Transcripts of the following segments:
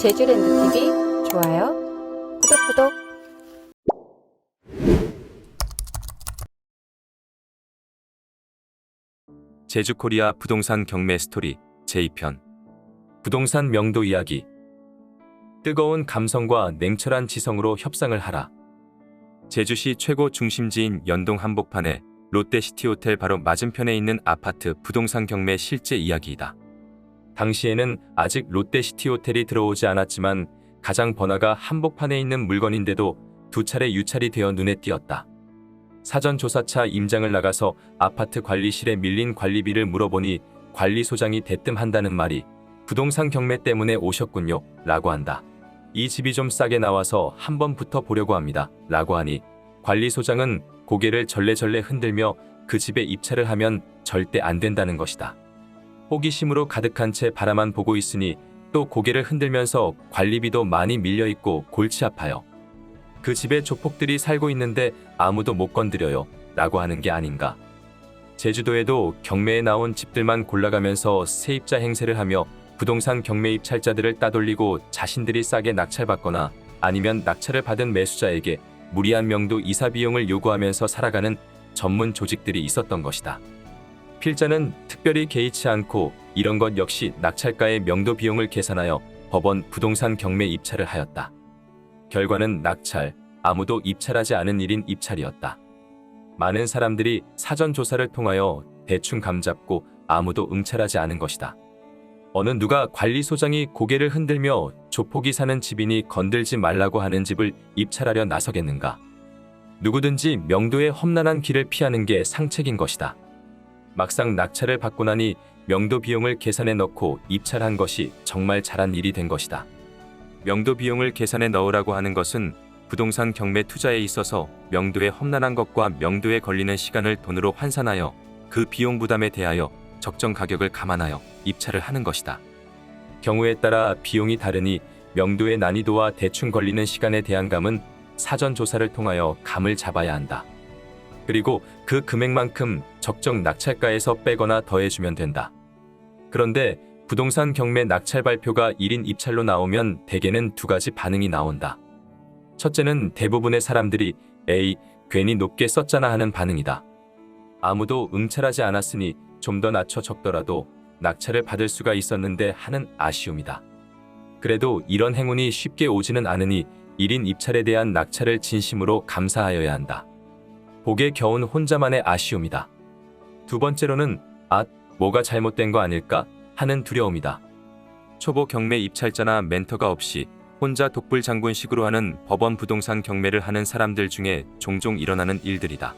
제주랜드TV 좋아요, 구독 구독. 제주코리아 부동산 경매 스토리 제2편. 부동산 명도 이야기. 뜨거운 감성과 냉철한 지성으로 협상을 하라. 제주시 최고 중심지인 연동 한복판에 롯데시티 호텔 바로 맞은편에 있는 아파트 부동산 경매 실제 이야기이다. 당시에는 아직 롯데시티 호텔이 들어오지 않았지만 가장 번화가 한복판에 있는 물건인데도 두 차례 유찰이 되어 눈에 띄었다. 사전 조사차 임장을 나가서 아파트 관리실에 밀린 관리비를 물어보니 관리소장이 대뜸 한다는 말이 부동산 경매 때문에 오셨군요. 라고 한다. 이 집이 좀 싸게 나와서 한번 붙어 보려고 합니다. 라고 하니 관리소장은 고개를 절레절레 흔들며 그 집에 입찰을 하면 절대 안 된다는 것이다. 호기심으로 가득한 채 바라만 보고 있으니 또 고개를 흔들면서 관리비도 많이 밀려 있고 골치 아파요. 그 집에 조폭들이 살고 있는데 아무도 못 건드려요. 라고 하는 게 아닌가. 제주도에도 경매에 나온 집들만 골라가면서 세입자 행세를 하며 부동산 경매 입찰자들을 따돌리고 자신들이 싸게 낙찰받거나 아니면 낙찰을 받은 매수자에게 무리한 명도 이사 비용을 요구하면서 살아가는 전문 조직들이 있었던 것이다. 필자는 특별히 개의치 않고 이런 것 역시 낙찰가의 명도 비용을 계산하여 법원 부동산 경매 입찰을 하였다. 결과는 낙찰, 아무도 입찰하지 않은 일인 입찰이었다. 많은 사람들이 사전 조사를 통하여 대충 감잡고 아무도 응찰하지 않은 것이다. 어느 누가 관리소장이 고개를 흔들며 조폭이 사는 집이니 건들지 말라고 하는 집을 입찰하려 나서겠는가? 누구든지 명도의 험난한 길을 피하는 게 상책인 것이다. 막상 낙찰을 받고 나니 명도 비용을 계산해 넣고 입찰한 것이 정말 잘한 일이 된 것이다. 명도 비용을 계산해 넣으라고 하는 것은 부동산 경매 투자에 있어서 명도의 험난한 것과 명도에 걸리는 시간을 돈으로 환산하여 그 비용 부담에 대하여 적정 가격을 감안하여 입찰을 하는 것이다. 경우에 따라 비용이 다르니 명도의 난이도와 대충 걸리는 시간에 대한 감은 사전 조사를 통하여 감을 잡아야 한다. 그리고 그 금액만큼 적정 낙찰가에서 빼거나 더해주면 된다. 그런데 부동산 경매 낙찰 발표가 1인 입찰로 나오면 대개는 두 가지 반응이 나온다. 첫째는 대부분의 사람들이 에이, 괜히 높게 썼잖아 하는 반응이다. 아무도 응찰하지 않았으니 좀 더 낮춰 적더라도 낙찰을 받을 수가 있었는데 하는 아쉬움이다. 그래도 이런 행운이 쉽게 오지는 않으니 1인 입찰에 대한 낙찰을 진심으로 감사하여야 한다. 복에 겨운 혼자만의 아쉬움이다. 두 번째로는 아, 뭐가 잘못된 거 아닐까 하는 두려움이다. 초보 경매 입찰자나 멘토가 없이 혼자 독불 장군식으로 하는 법원 부동산 경매를 하는 사람들 중에 종종 일어나는 일들이다.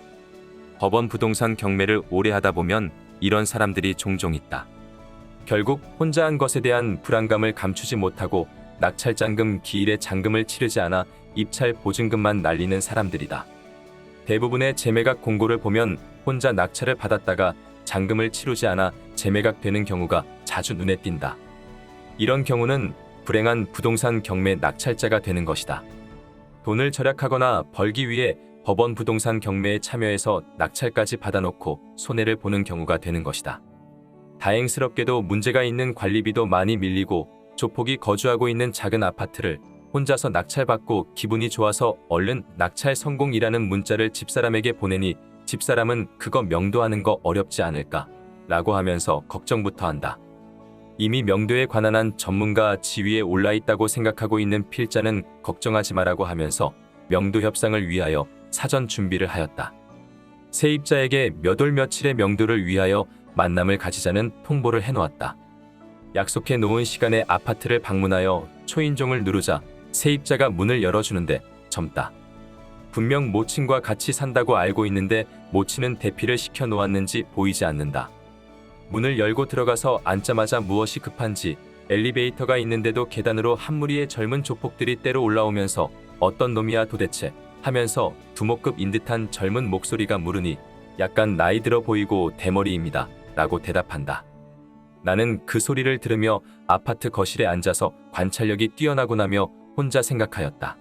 법원 부동산 경매를 오래 하다 보면 이런 사람들이 종종 있다. 결국 혼자 한 것에 대한 불안감을 감추지 못하고 낙찰장금 기일에 잔금을 치르지 않아 입찰 보증금만 날리는 사람들이다. 대부분의 재매각 공고를 보면 혼자 낙찰을 받았다가 잔금을 치르지 않아 재매각 되는 경우가 자주 눈에 띈다. 이런 경우는 불행한 부동산 경매 낙찰자가 되는 것이다. 돈을 절약하거나 벌기 위해 법원 부동산 경매에 참여해서 낙찰까지 받아놓고 손해를 보는 경우가 되는 것이다. 다행스럽게도 문제가 있는 관리비도 많이 밀리고 조폭이 거주하고 있는 작은 아파트를 혼자서 낙찰받고 기분이 좋아서 얼른 낙찰 성공이라는 문자를 집사람에게 보내니 집사람은 그거 명도하는 거 어렵지 않을까? 라고 하면서 걱정부터 한다. 이미 명도에 관한 한 전문가 지위에 올라 있다고 생각하고 있는 필자는 걱정하지 마라고 하면서 명도 협상을 위하여 사전 준비를 하였다. 세입자에게 몇 월 며칠의 명도를 위하여 만남을 가지자는 통보를 해놓았다. 약속해 놓은 시간에 아파트를 방문하여 초인종을 누르자 세입자가 문을 열어주는데 젊다. 분명 모친과 같이 산다고 알고 있는데 모친은 대피를 시켜 놓았는지 보이지 않는다. 문을 열고 들어가서 앉자마자 무엇이 급한지 엘리베이터가 있는데도 계단으로 한 무리의 젊은 조폭들이 때로 올라오면서 어떤 놈이야 도대체 하면서 두목급인 듯한 젊은 목소리가 물으니 약간 나이 들어 보이고 대머리입니다. 라고 대답한다. 나는 그 소리를 들으며 아파트 거실에 앉아서 관찰력이 뛰어나구나며 혼자 생각하였다.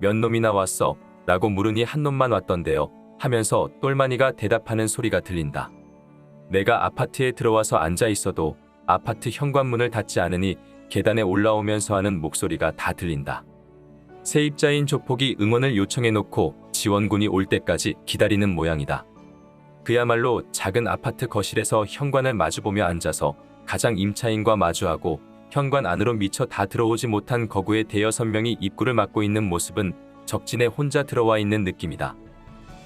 몇 놈이나 왔어? 라고 물으니 한 놈만 왔던데요. 하면서 똘마니가 대답하는 소리가 들린다. 내가 아파트에 들어와서 앉아 있어도 아파트 현관문을 닫지 않으니 계단에 올라오면서 하는 목소리가 다 들린다. 세입자인 조폭이 응원을 요청해 놓고 지원군이 올 때까지 기다리는 모양이다. 그야말로 작은 아파트 거실에서 현관을 마주보며 앉아서 가장 임차인과 마주하고 현관 안으로 미처 다 들어오지 못한 거구의 대여섯 명이 입구를 막고 있는 모습은 적진에 혼자 들어와 있는 느낌이다.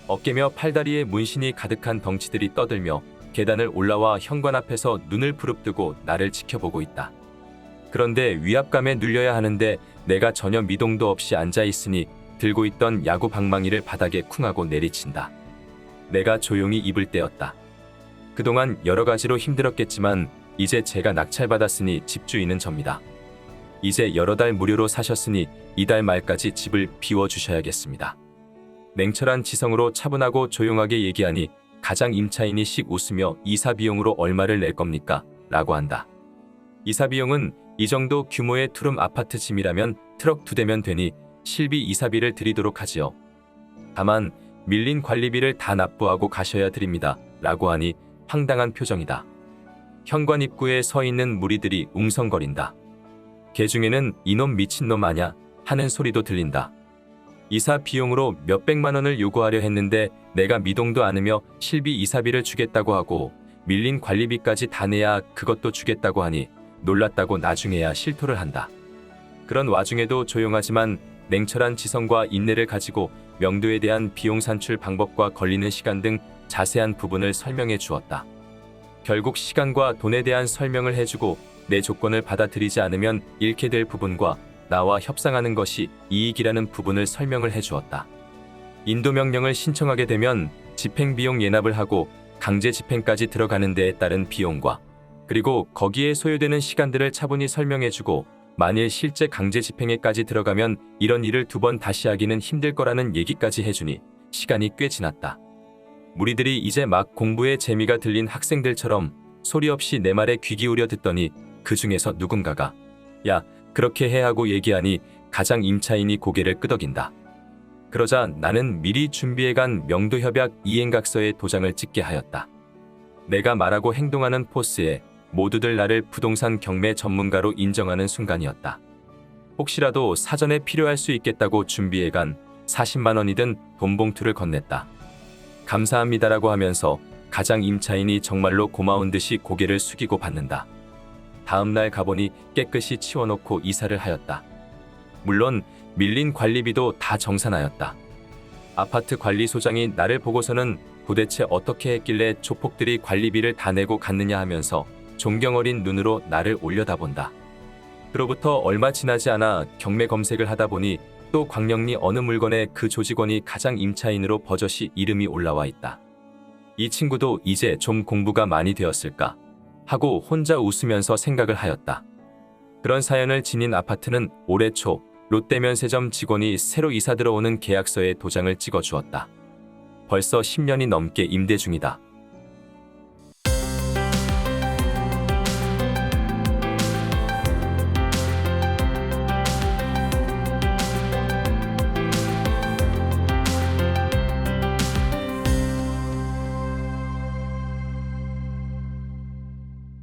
어깨며 팔다리에 문신이 가득한 덩치들이 떠들며 계단을 올라와 현관 앞에서 눈을 부릅뜨고 나를 지켜보고 있다. 그런데 위압감에 눌려야 하는데 내가 전혀 미동도 없이 앉아 있으니 들고 있던 야구 방망이를 바닥에 쿵하고 내리친다. 내가 조용히 입을 떼었다. 그동안 여러 가지로 힘들었겠지만 이제 제가 낙찰받았으니 집주인은 접니다. 이제 여러 달 무료로 사셨으니 이달 말까지 집을 비워주셔야겠습니다. 냉철한 지성으로 차분하고 조용하게 얘기하니 가장 임차인이 씩 웃으며 이사 비용으로 얼마를 낼 겁니까? 라고 한다. 이사 비용은 이 정도 규모의 투룸 아파트 짐이라면 트럭 두 대면 되니 실비 이사비를 드리도록 하지요. 다만 밀린 관리비를 다 납부하고 가셔야 드립니다. 라고 하니 황당한 표정이다. 현관 입구에 서 있는 무리들이 웅성거린다. 개 중에는 이놈 미친놈 아냐 하는 소리도 들린다. 이사 비용으로 몇백만 원을 요구하려 했는데 내가 미동도 않으며 실비 이사비를 주겠다고 하고 밀린 관리비까지 다 내야 그것도 주겠다고 하니 놀랐다고 나중에야 실토를 한다. 그런 와중에도 조용하지만 냉철한 지성과 인내를 가지고 명도에 대한 비용 산출 방법과 걸리는 시간 등 자세한 부분을 설명해 주었다. 결국 시간과 돈에 대한 설명을 해주고 내 조건을 받아들이지 않으면 잃게 될 부분과 나와 협상하는 것이 이익이라는 부분을 설명을 해주었다. 인도 명령을 신청하게 되면 집행 비용 예납을 하고 강제 집행까지 들어가는 데에 따른 비용과 그리고 거기에 소요되는 시간들을 차분히 설명해주고 만일 실제 강제 집행에까지 들어가면 이런 일을 두 번 다시 하기는 힘들 거라는 얘기까지 해주니 시간이 꽤 지났다. 무리들이 이제 막 공부에 재미가 들린 학생들처럼 소리 없이 내 말에 귀 기울여 듣더니 그 중에서 누군가가 야 그렇게 해 하고 얘기하니 가장 임차인이 고개를 끄덕인다. 그러자 나는 미리 준비해간 명도협약 이행각서에 도장을 찍게 하였다. 내가 말하고 행동하는 포스에 모두들 나를 부동산 경매 전문가로 인정하는 순간이었다. 혹시라도 사전에 필요할 수 있겠다고 준비해간 40만 원이든 돈 봉투를 건넸다. 감사합니다라고 하면서 가장 임차인이 정말로 고마운 듯이 고개를 숙이고 받는다. 다음 날 가보니 깨끗이 치워놓고 이사를 하였다. 물론 밀린 관리비도 다 정산하였다. 아파트 관리소장이 나를 보고서는 도대체 어떻게 했길래 조폭들이 관리비를 다 내고 갔느냐 하면서 존경 어린 눈으로 나를 올려다본다. 그로부터 얼마 지나지 않아 경매 검색을 하다 보니 또 광명리 어느 물건에 그 조직원이 가장 임차인으로 버젓이 이름이 올라와 있다. 이 친구도 이제 좀 공부가 많이 되었을까 하고 혼자 웃으면서 생각을 하였다. 그런 사연을 지닌 아파트는 올해 초 롯데면 세점 직원이 새로 이사 들어오는 계약서에 도장을 찍어 주었다. 벌써 10년이 넘게 임대 중이다.